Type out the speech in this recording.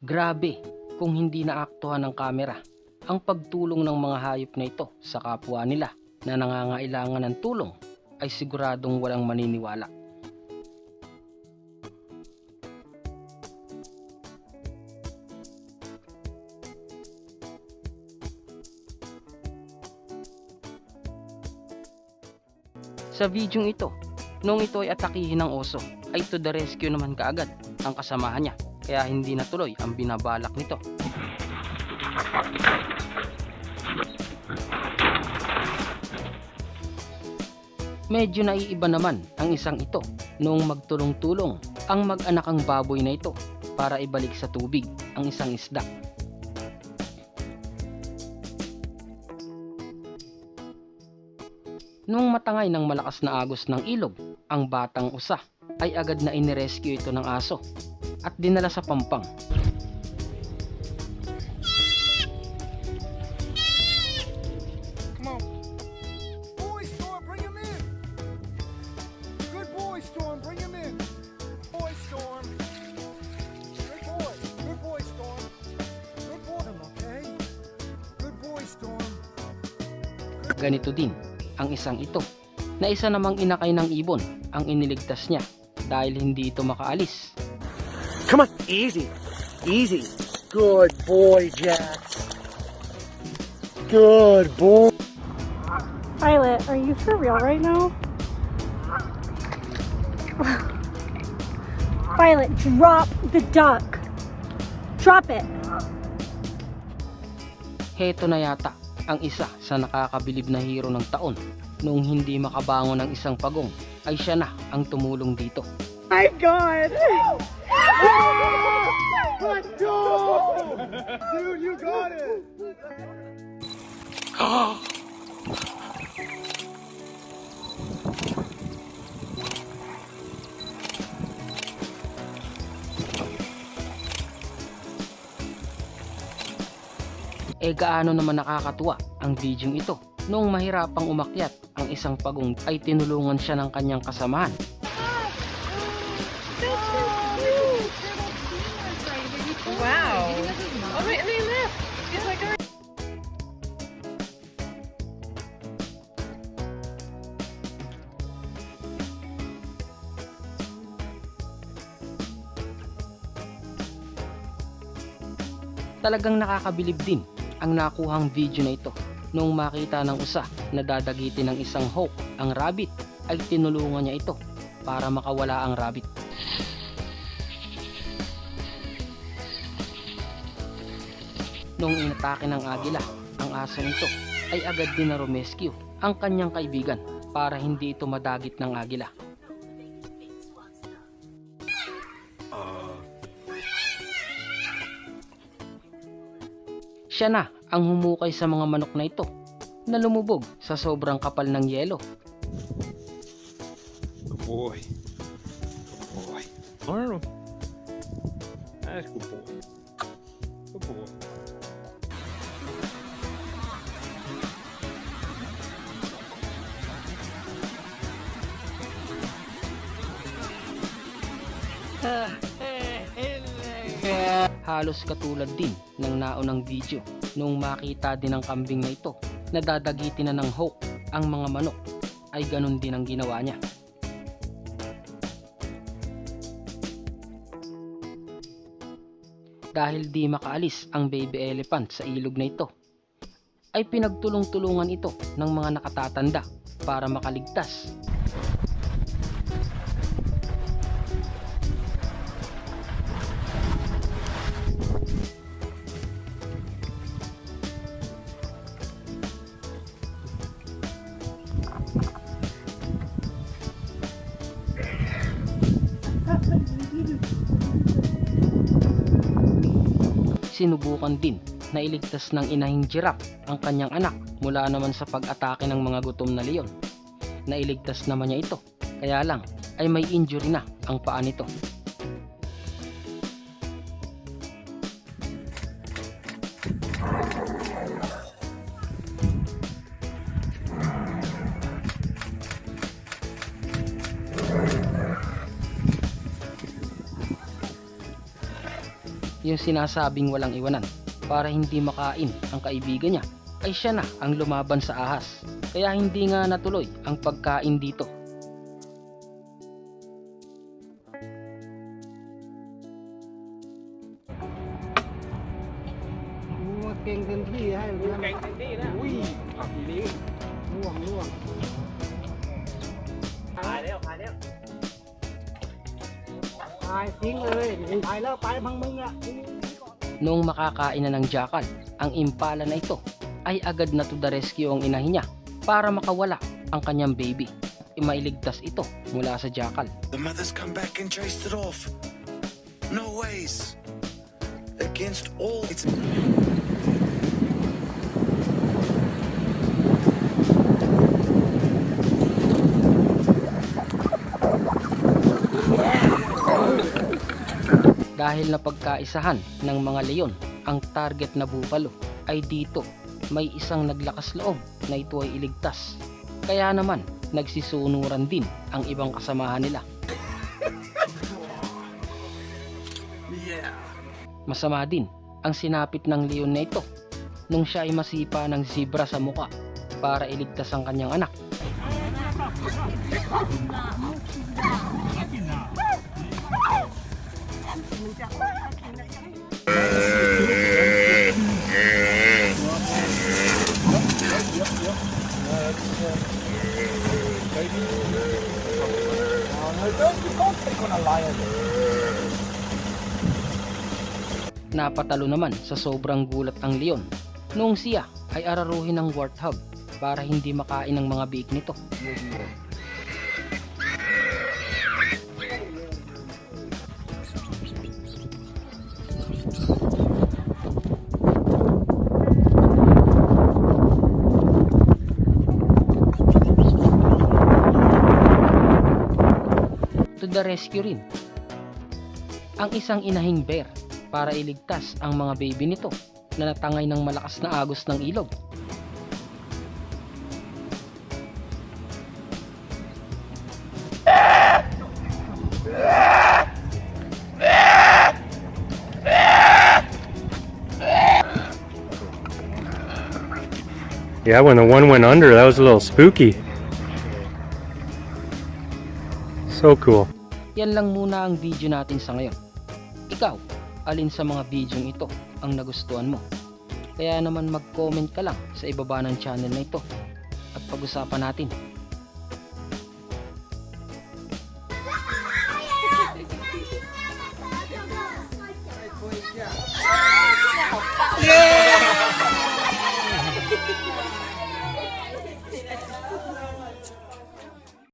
Grabe kung hindi naaktuhan ng kamera ang pagtulong ng mga hayop na ito sa kapwa nila na nangangailangan ng tulong ay siguradong walang maniniwala. Sa videong ito, nung ito ay atakihin ng oso, ay to the rescue naman kaagad ang kasamahan niya kaya hindi natuloy ang binabalak nito. Medyo naiiba naman ang isang ito noong magtulong-tulong ang mag-anakang baboy na ito para ibalik sa tubig ang isang isda. Noong matangay ng malakas na agos ng ilog, ang batang usa ay agad na inirescue ito ng aso at dinala sa pampang. Ganito din ang isang ito na isa namang inakay ng ibon ang iniligtas niya dahil hindi ito makaalis. Come on. Easy. Easy. Good boy, Jax. Good boy. Violet, are you for real right now? Violet, drop the duck. Drop it. Heto na yata ang isa sa nakakabilib na hero ng taon noong hindi makabangon ng isang pagong ay siya na ang tumulong dito. My God. Let's go! Dude, you got it! E gaano naman nakakatuwa ang videong ito. Noong mahirapang umakyat ang isang pagong ay tinulungan siya ng kanyang kasamahan. Talagang nakakabilib din ang nakuhang video na ito. Nung makita ng usa na dadagitin ng isang hawk ang rabbit ay tinulungan niya ito para makawala ang rabbit. Nung inatake ng agila ang aso nito ay agad din na rumescue ang kanyang kaibigan para hindi ito madagit ng agila. Siya na ang humukay sa mga manok na ito na lumubog sa sobrang kapal ng yelo. Good boy. Good boy. Arnold. That's good boy. Good boy. Halos katulad din ng naunang video nung makita din ng kambing na ito na dadagitin na ng hawk ang mga manok ay ganun din ang ginawa niya. Dahil di makaalis ang baby elephant sa ilog na ito, ay pinagtulong-tulungan ito ng mga nakatatanda para makaligtas sinubukan din na iligtas ng inahing giraffe ang kanyang anak mula naman sa pag-atake ng mga gutom na leon. Nailigtas naman niya ito, kaya lang ay may injury na ang paa nito. Yung sinasabing walang iwanan para hindi makain ang kaibigan niya ay siya na ang lumaban sa ahas. Kaya hindi nga natuloy ang pagkain dito. Noong makakain na ng jackal, ang impala na ito ay agad na to the rescue ang inahin niya para makawala ang kanyang baby. Imailigtas ito mula sa jackal. The mother's come back and chased it off. No ways. Against all its Dahil na pagkaisahan ng mga leon ang target na buffalo ay dito may isang naglakas loob na ito ay iligtas. Kaya naman nagsisunuran din ang ibang kasamahan nila. Masama din ang sinapit ng leon na ito nung siya ay masipa ng zebra sa muka para iligtas ang kanyang anak. Napatalo naman sa sobrang gulat ang leon noong siya ay araruhin ng warthog para hindi makain ng mga biik nito. To the rescue rin ang isang inahing bear para iligtas ang mga baby nito na natangay ng malakas na agos ng ilog. Yeah, when the one went under, that was a little spooky. So cool. Yan lang muna ang video natin sa ngayon. Ikaw, alin sa mga video ito ang nagustuhan mo? Kaya naman mag-comment ka lang sa ibaba ng channel na ito at pag-usapan natin.